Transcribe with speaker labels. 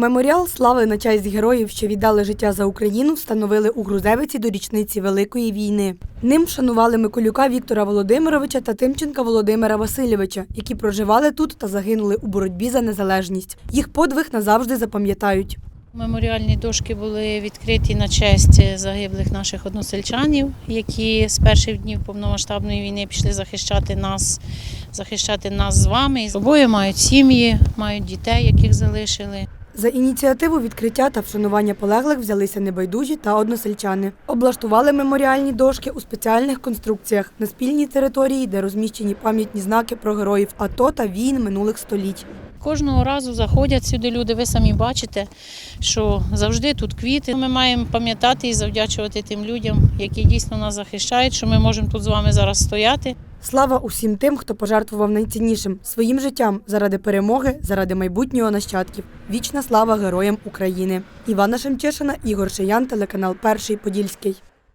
Speaker 1: Меморіал слави на честь героїв, що віддали життя за Україну, встановили у Грузевиці до річниці Великої війни. Ним вшанували Миколюка Віктора Володимировича та Тимченка Володимира Васильовича, які проживали тут та загинули у боротьбі за незалежність. Їх подвиг назавжди запам'ятають.
Speaker 2: Меморіальні дошки були відкриті на честь загиблих наших односельчанів, які з перших днів повномасштабної війни пішли захищати нас, захищати нас з вами. Обоє мають сім'ї, мають дітей, яких залишили.
Speaker 1: За ініціативу відкриття та вшанування полеглих взялися небайдужі та односельчани. Облаштували меморіальні дошки у спеціальних конструкціях на спільній території, де розміщені пам'ятні знаки про героїв АТО та війн минулих століть.
Speaker 2: Кожного разу заходять сюди люди. Ви самі бачите, що завжди тут квіти. Ми маємо пам'ятати і завдячувати тим людям, які дійсно нас захищають, що ми можемо тут з вами зараз стояти.
Speaker 1: Слава усім тим, хто пожертвував найціннішим своїм життям заради перемоги, заради майбутнього нащадків. Вічна слава героям України. Івана Шемчишина, Ігор Шиян, телеканал Перший Подільський.